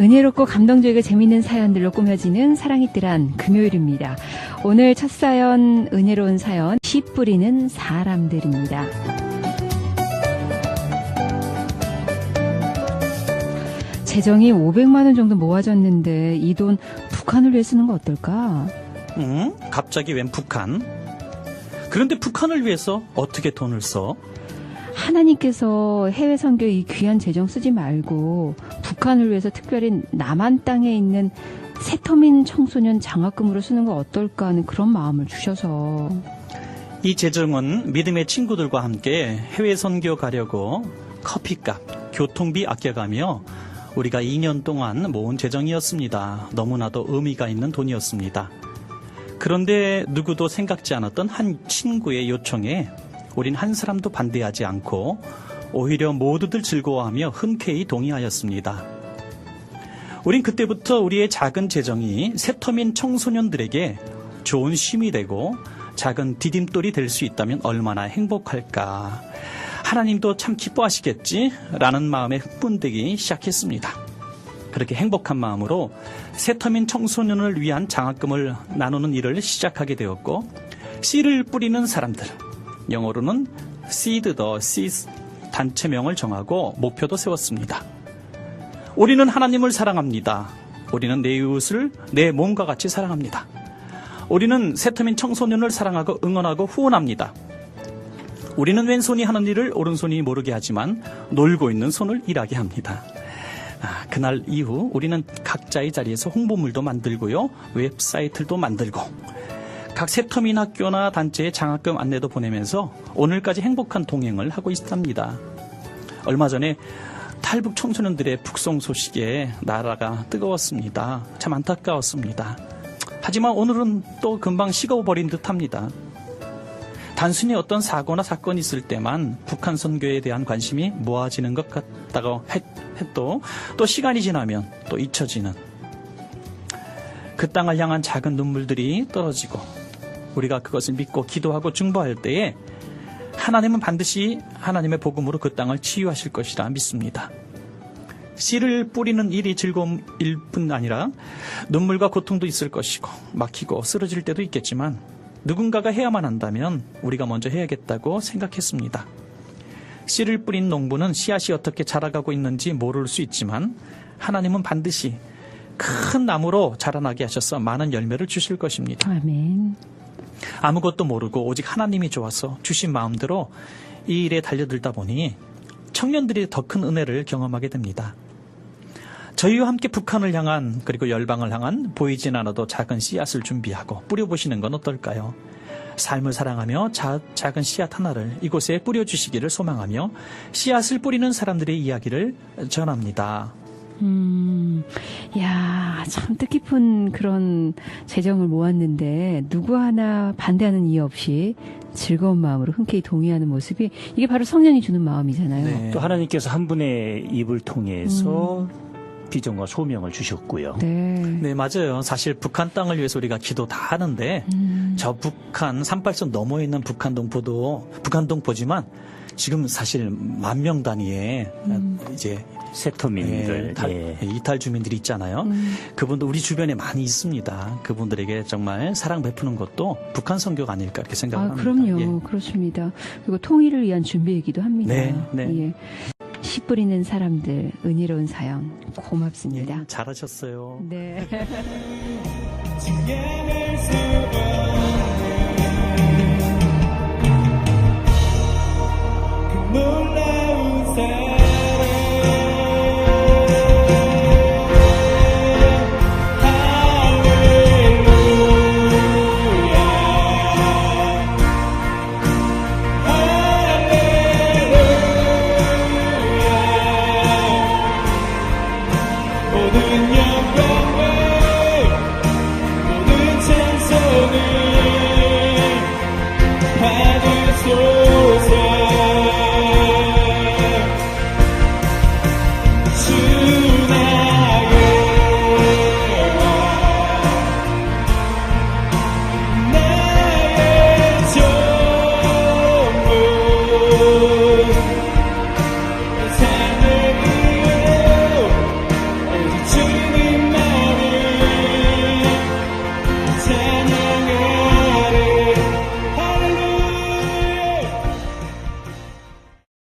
은혜롭고 감동적이고 재밌는 사연들로 꾸며지는 사랑이 뜰한 금요일입니다. 오늘 첫 사연, 은혜로운 사연, 씨 뿌리는 사람들입니다. 재정이 500만 원 정도 모아졌는데 이 돈 북한을 위해 쓰는 거 어떨까? 응? 갑자기 웬 북한? 그런데 북한을 위해서 어떻게 돈을 써? 하나님께서 해외 선교 이 귀한 재정 쓰지 말고 북한을 위해서 특별히 남한 땅에 있는 세터민 청소년 장학금으로 쓰는 거 어떨까 하는 그런 마음을 주셔서 이 재정은 믿음의 친구들과 함께 해외 선교 가려고 커피값, 교통비 아껴가며 우리가 2년 동안 모은 재정이었습니다. 너무나도 의미가 있는 돈이었습니다. 그런데 누구도 생각지 않았던 한 친구의 요청에 우린 한 사람도 반대하지 않고 오히려 모두들 즐거워하며 흔쾌히 동의하였습니다. 우린 그때부터 우리의 작은 재정이 세터민 청소년들에게 좋은 쉼이 되고 작은 디딤돌이 될 수 있다면 얼마나 행복할까. 하나님도 참 기뻐하시겠지? 라는 마음에 흥분되기 시작했습니다. 그렇게 행복한 마음으로 세터민 청소년을 위한 장학금을 나누는 일을 시작하게 되었고, 씨를 뿌리는 사람들, 영어로는 Seed the Seeds 단체명을 정하고 목표도 세웠습니다. 우리는 하나님을 사랑합니다. 우리는 내 이웃을 내 몸과 같이 사랑합니다. 우리는 세터민 청소년을 사랑하고 응원하고 후원합니다. 우리는 왼손이 하는 일을 오른손이 모르게 하지만 놀고 있는 손을 일하게 합니다. 아, 그날 이후 우리는 각자의 자리에서 홍보물도 만들고요. 웹사이트도 만들고 각 세터민 학교나 단체에 장학금 안내도 보내면서 오늘까지 행복한 동행을 하고 있답니다. 얼마 전에 탈북 청소년들의 북송 소식에 나라가 뜨거웠습니다. 참 안타까웠습니다. 하지만 오늘은 또 금방 식어버린 듯 합니다. 단순히 어떤 사고나 사건이 있을 때만 북한 선교에 대한 관심이 모아지는 것 같다고 했, 해도 또 시간이 지나면 또 잊혀지는 그 땅을 향한 작은 눈물들이 떨어지고 우리가 그것을 믿고 기도하고 중보할 때에 하나님은 반드시 하나님의 복음으로 그 땅을 치유하실 것이라 믿습니다. 씨를 뿌리는 일이 즐거움일 뿐 아니라 눈물과 고통도 있을 것이고 막히고 쓰러질 때도 있겠지만 누군가가 해야만 한다면 우리가 먼저 해야겠다고 생각했습니다. 씨를 뿌린 농부는 씨앗이 어떻게 자라가고 있는지 모를 수 있지만 하나님은 반드시 큰 나무로 자라나게 하셔서 많은 열매를 주실 것입니다. 아멘. 아무것도 모르고 오직 하나님이 좋아서 주신 마음대로 이 일에 달려들다 보니 청년들이 더 큰 은혜를 경험하게 됩니다. 저희와 함께 북한을 향한 그리고 열방을 향한 보이진 않아도 작은 씨앗을 준비하고 뿌려보시는 건 어떨까요? 삶을 사랑하며 자, 작은 씨앗 하나를 이곳에 뿌려주시기를 소망하며 씨앗을 뿌리는 사람들의 이야기를 전합니다. 음, 야, 참 뜻깊은 그런 재정을 모았는데 누구 하나 반대하는 이유 없이 즐거운 마음으로 흔쾌히 동의하는 모습이 이게 바로 성령이 주는 마음이잖아요. 네. 또 하나님께서 한 분의 입을 통해서 비전과 소명을 주셨고요. 네. 네, 맞아요. 사실 북한 땅을 위해서 우리가 기도 다 하는데 음, 저 북한 38선 넘어 있는 북한 동포도 북한 동포지만 지금 사실 만 명 단위의 이제 세터민들 예, 다- 예. 예, 이탈 주민들이 있잖아요. 음. 그분도 우리 주변에 많이 있습니다. 그분들에게 정말 사랑 베푸는 것도 북한 선교가 아닐까 이렇게 아, 생각합니다. 그럼요. 예. 그렇습니다. 그리고 통일을 위한 준비이기도 합니다. 네, 네. 예. 씨 뿌리는 사람들, 은혜로운 사연, 고맙습니다. 예, 잘하셨어요. 네. when you're.